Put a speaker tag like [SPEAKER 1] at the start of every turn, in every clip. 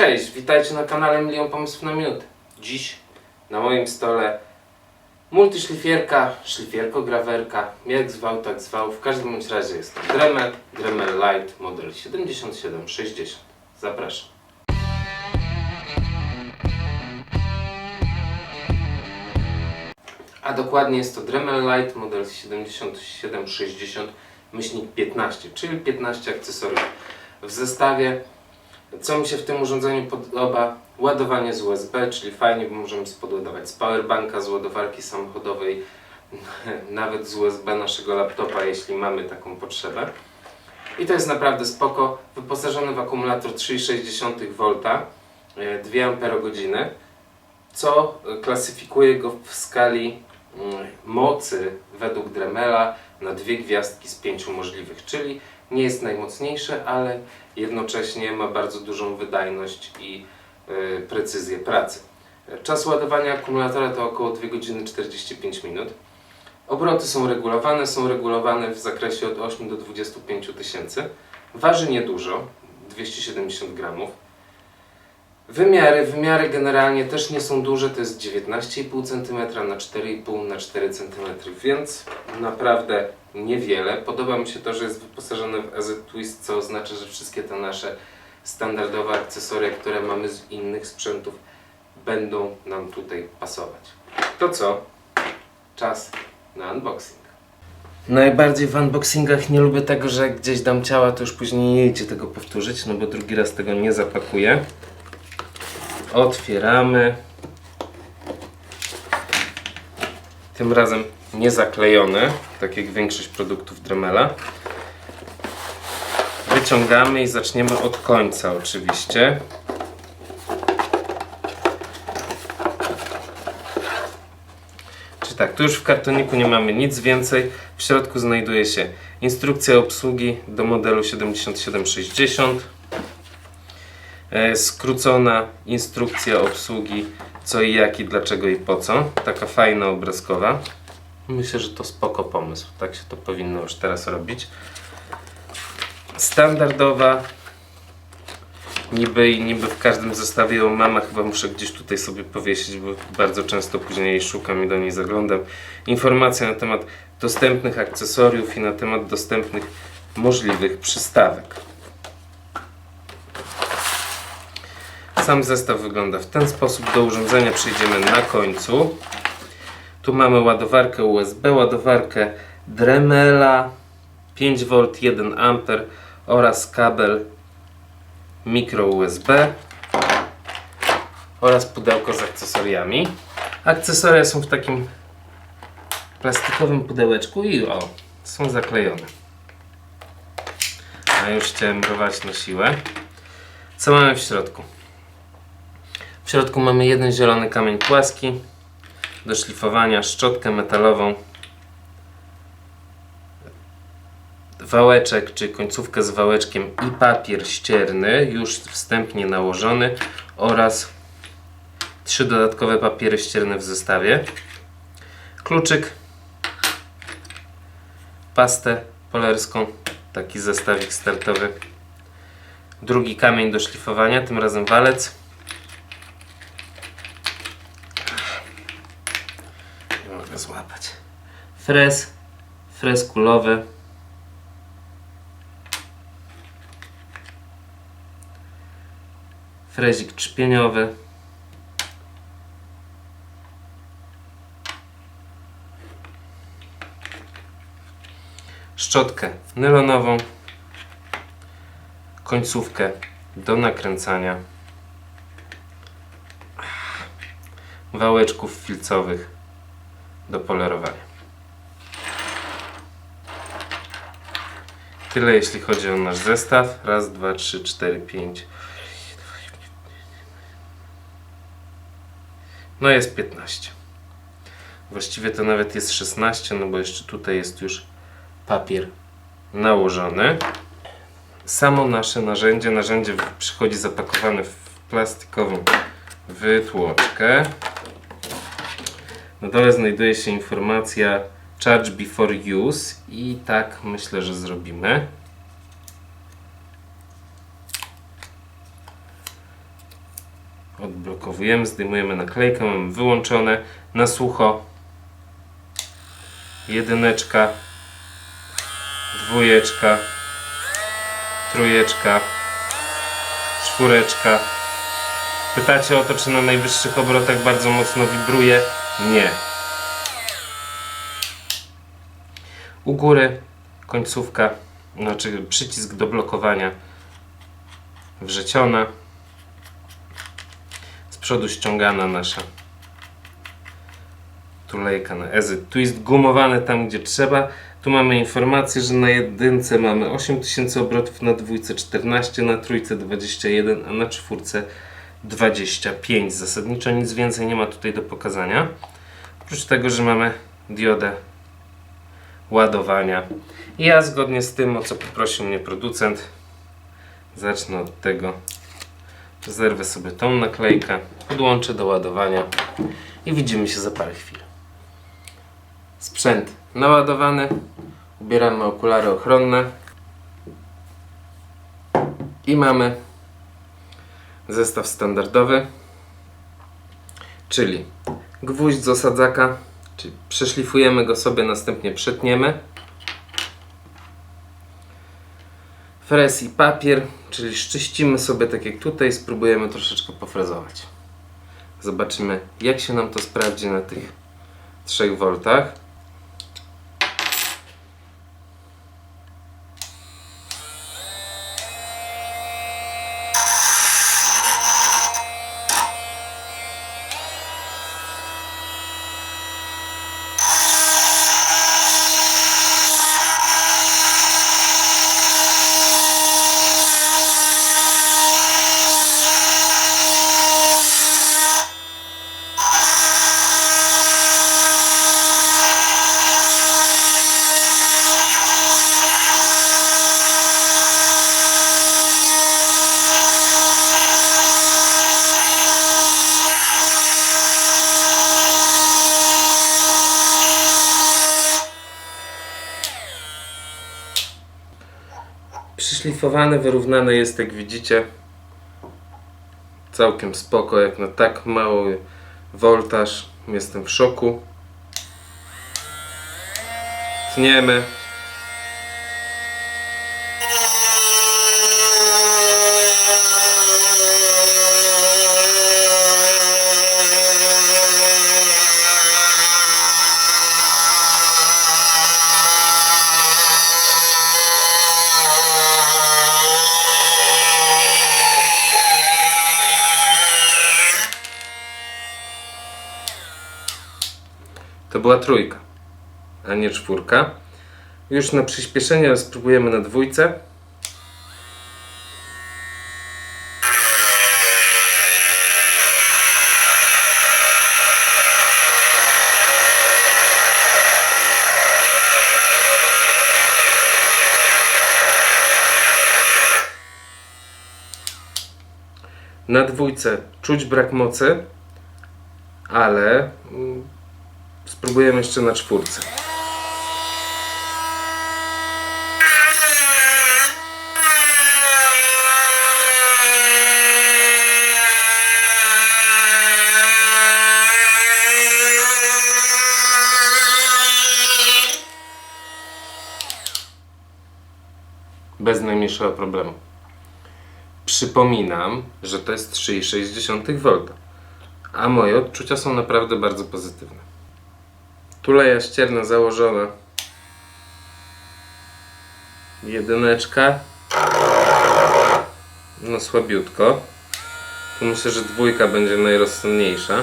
[SPEAKER 1] Cześć, witajcie na kanale Milion Pomysłów na Minutę. Dziś na moim stole multiszlifierka, szlifierko-grawerka, jak zwał, tak zwał. W każdym razie jest to Dremel, Dremel Light model 7760. Zapraszam. A dokładnie jest to Dremel Light model 7760 myślnik 15, czyli 15 akcesoriów w zestawie. Co mi się w tym urządzeniu podoba? Ładowanie z USB, czyli fajnie, bo możemy spodładować z powerbanka, z ładowarki samochodowej, nawet z USB naszego laptopa, jeśli mamy taką potrzebę. I to jest naprawdę spoko. Wyposażony w akumulator 3,6 V, e, 2 Ah, co klasyfikuje go w skali mm, mocy według Dremela na dwie gwiazdki z pięciu możliwych, czyli nie jest najmocniejszy, ale jednocześnie ma bardzo dużą wydajność i y, precyzję pracy. Czas ładowania akumulatora to około 2 godziny 45 minut. Obroty są regulowane, są regulowane w zakresie od 8 do 25 tysięcy. Waży niedużo, 270 gramów. Wymiary, wymiary generalnie też nie są duże, to jest 19,5 cm na 4,5 na 4 cm, więc naprawdę niewiele. Podoba mi się to, że jest wyposażony w EZ Twist, co oznacza, że wszystkie te nasze standardowe akcesoria, które mamy z innych sprzętów, będą nam tutaj pasować. To co? Czas na unboxing. Najbardziej w unboxingach nie lubię tego, że gdzieś dam ciała, to już później nie idzie tego powtórzyć, no bo drugi raz tego nie zapakuję. Otwieramy. Tym razem nie zaklejone, tak jak większość produktów Dremela. Wyciągamy i zaczniemy od końca oczywiście. Czy tak, tu już w kartoniku nie mamy nic więcej. W środku znajduje się instrukcja obsługi do modelu 7760 e, skrócona instrukcja obsługi co i jak i dlaczego i po co. Taka fajna obrazkowa. Myślę, że to spoko pomysł. Tak się to powinno już teraz robić. Standardowa niby i niby w każdym zestawie ją mam, a chyba muszę gdzieś tutaj sobie powiesić, bo bardzo często później jej szukam i do niej zaglądam. Informacja na temat dostępnych akcesoriów i na temat dostępnych możliwych przystawek. Sam zestaw wygląda w ten sposób. Do urządzenia przejdziemy na końcu. Tu mamy ładowarkę USB, ładowarkę Dremela 5V 1 A oraz kabel mikro USB oraz pudełko z akcesoriami. Akcesoria są w takim plastikowym pudełeczku i o, są zaklejone. A już chciałem rwać na siłę. Co mamy w środku? W środku mamy jeden zielony kamień płaski do szlifowania, szczotkę metalową, wałeczek, czy końcówkę z wałeczkiem i papier ścierny już wstępnie nałożony oraz trzy dodatkowe papiery ścierne w zestawie. Kluczyk, pastę polerską, taki zestawik startowy. Drugi kamień do szlifowania, tym razem walec. Frez, frez kulowy. Frezik trzpieniowy. Szczotkę nylonową. Końcówkę do nakręcania. Wałeczków filcowych do polerowania. Tyle jeśli chodzi o nasz zestaw. Raz, dwa, trzy, cztery, pięć. No jest 15. Właściwie to nawet jest 16, no bo jeszcze tutaj jest już papier nałożony. Samo nasze narzędzie, narzędzie przychodzi zapakowane w plastikową wytłoczkę. Na dole znajduje się informacja Charge before use i tak myślę, że zrobimy. Odblokowujemy, zdejmujemy naklejkę, mamy wyłączone na sucho. Jedyneczka, dwójeczka, trójeczka, czwóreczka. Pytacie o to, czy na najwyższych obrotach bardzo mocno wibruje? Nie. U góry końcówka, znaczy przycisk do blokowania wrzeciona. Z przodu ściągana nasza tulejka na ezy. Tu jest gumowane tam, gdzie trzeba. Tu mamy informację, że na jedynce mamy 8000 obrotów, na dwójce 14, na trójce 21, a na czwórce 25. Zasadniczo nic więcej nie ma tutaj do pokazania. Oprócz tego, że mamy diodę ładowania. I ja zgodnie z tym, o co poprosił mnie producent, zacznę od tego. Zerwę sobie tą naklejkę, podłączę do ładowania i widzimy się za parę chwil. Sprzęt naładowany. Ubieramy okulary ochronne. I mamy zestaw standardowy, czyli gwóźdź z osadzaka, czyli przeszlifujemy go sobie, następnie przetniemy. Frez i papier, czyli szczyścimy sobie tak jak tutaj, spróbujemy troszeczkę pofrezować. Zobaczymy jak się nam to sprawdzi na tych 3 V. Przyszlifowane, wyrównane jest jak widzicie całkiem spoko jak na tak mały voltaż. Jestem w szoku. Tniemy była trójka a nie czwórka. Już na przyspieszenie spróbujemy na dwójce. Na dwójce czuć brak mocy, ale spróbujemy jeszcze na czwórce. Bez najmniejszego problemu. Przypominam, że to jest 3,6 V, a moje odczucia są naprawdę bardzo pozytywne. Tuleja ścierna założona. Jedyneczka. No słabiutko. Tu myślę, że dwójka będzie najrozsądniejsza.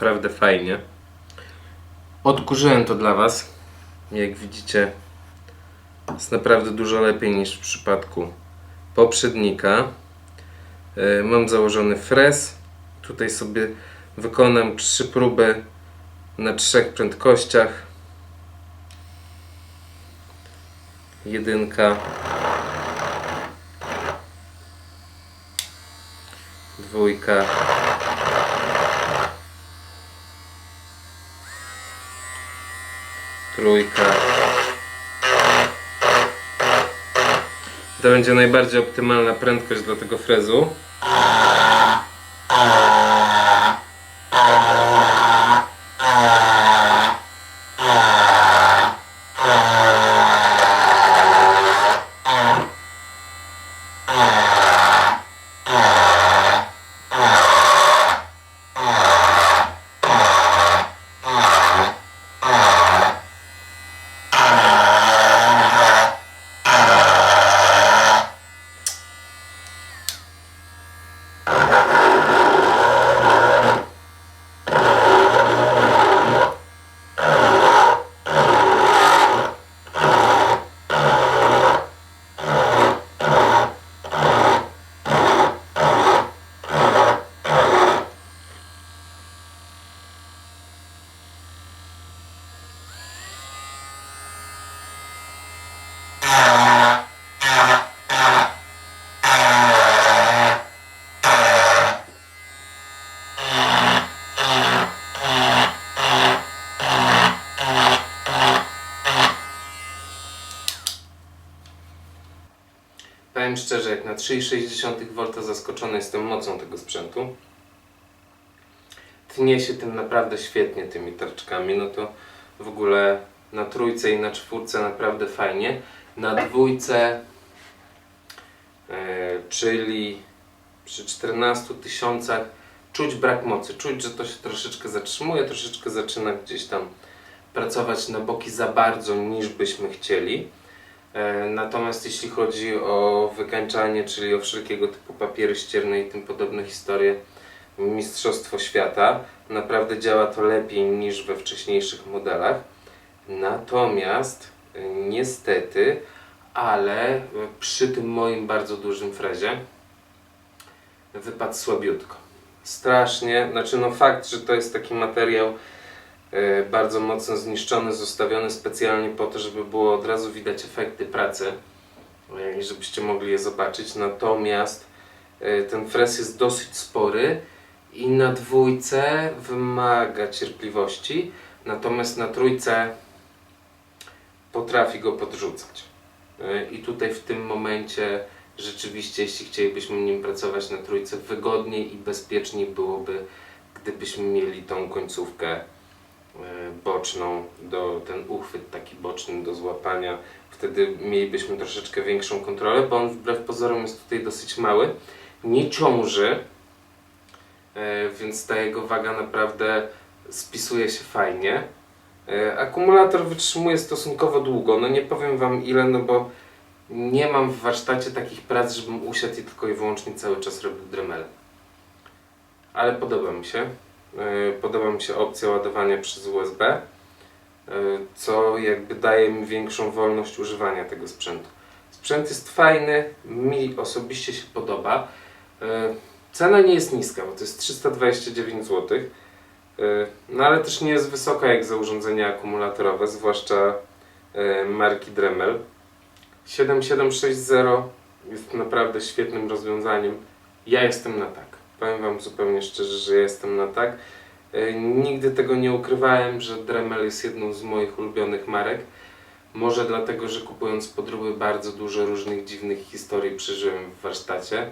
[SPEAKER 1] Naprawdę fajnie. Odkurzyłem to dla Was. Jak widzicie, jest naprawdę dużo lepiej niż w przypadku poprzednika. E, Mam założony frez. Tutaj sobie wykonam trzy próby na trzech prędkościach. Jedynka. Dwójka. Trójka. To będzie najbardziej optymalna prędkość dla tego frezu. Szczerze, jak na 3,6 V zaskoczony jestem mocą tego sprzętu. Tnie się tym naprawdę świetnie, tymi tarczkami. No to w ogóle na trójce i na czwórce naprawdę fajnie. Na dwójce, e, czyli przy 14 tysiącach, czuć brak mocy. Czuć, że to się troszeczkę zatrzymuje, troszeczkę zaczyna gdzieś tam pracować na boki za bardzo, niż byśmy chcieli. E, Natomiast jeśli chodzi o wykańczanie, czyli o wszelkiego typu papiery ścierne i tym podobne historie, Mistrzostwo Świata, naprawdę działa to lepiej niż we wcześniejszych modelach. Natomiast e, niestety, ale przy tym moim bardzo dużym frezie wypadł słabiutko. Strasznie, znaczy no fakt, że to jest taki materiał bardzo mocno zniszczony, zostawiony specjalnie po to, żeby było od razu widać efekty pracy e, i żebyście mogli je zobaczyć. Natomiast e, ten fres jest dosyć spory i na dwójce wymaga cierpliwości, natomiast na trójce potrafi go podrzucać. E, I tutaj w tym momencie rzeczywiście, jeśli chcielibyśmy nim pracować na trójce, wygodniej i bezpieczniej byłoby, gdybyśmy mieli tą końcówkę e, boczną, do, ten uchwyt taki boczny do złapania. Wtedy mielibyśmy troszeczkę większą kontrolę, bo on wbrew pozorom jest tutaj dosyć mały. Nie ciąży, e, więc ta jego waga naprawdę spisuje się fajnie. E, Akumulator wytrzymuje stosunkowo długo. No nie powiem Wam ile, no bo nie mam w warsztacie takich prac, żebym usiadł i tylko i wyłącznie cały czas robił dremel. Ale podoba mi się. E, Podoba mi się opcja ładowania przez USB, e, co jakby daje mi większą wolność używania tego sprzętu. Sprzęt jest fajny, mi osobiście się podoba. E, Cena nie jest niska, bo to jest 329 zł. No ale też nie jest wysoka jak za urządzenia akumulatorowe, zwłaszcza marki Dremel. 7760 jest naprawdę świetnym rozwiązaniem. Ja jestem na tak. Powiem Wam zupełnie szczerze, że jestem na tak. E, Nigdy tego nie ukrywałem, że Dremel jest jedną z moich ulubionych marek. Może dlatego, że kupując podróby bardzo dużo różnych dziwnych historii przeżyłem w warsztacie.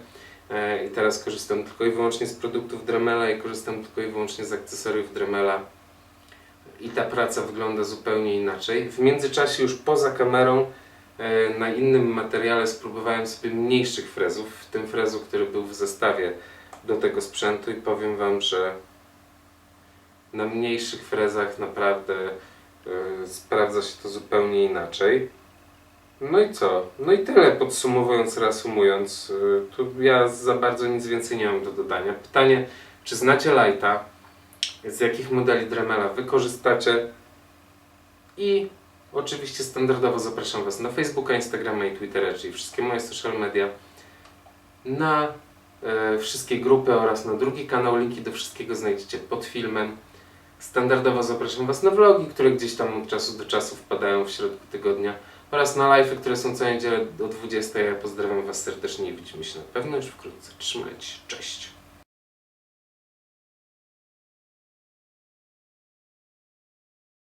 [SPEAKER 1] E, I teraz korzystam tylko i wyłącznie z produktów Dremela i korzystam tylko i wyłącznie z akcesoriów Dremela. I ta praca wygląda zupełnie inaczej. W międzyczasie już poza kamerą e, na innym materiale spróbowałem sobie mniejszych frezów, w tym frezu, który był w zestawie do tego sprzętu i powiem Wam, że na mniejszych frezach naprawdę e, sprawdza się to zupełnie inaczej. No i co? No i tyle podsumowując, reasumując. y, Tu ja za bardzo nic więcej nie mam do dodania. Pytanie, czy znacie Lighta? Z jakich modeli Dremela wykorzystacie? I Oczywiście standardowo zapraszam Was na Facebooka, Instagrama i Twittera, czyli wszystkie moje social media, na wszystkie grupy oraz na drugi kanał. Linki do wszystkiego znajdziecie pod filmem. Standardowo zapraszam Was na vlogi, które gdzieś tam od czasu do czasu wpadają w środku tygodnia oraz na live'y, które są co niedzielę o 20. Ja pozdrawiam Was serdecznie i widzimy się na pewno już wkrótce. Trzymajcie się, cześć!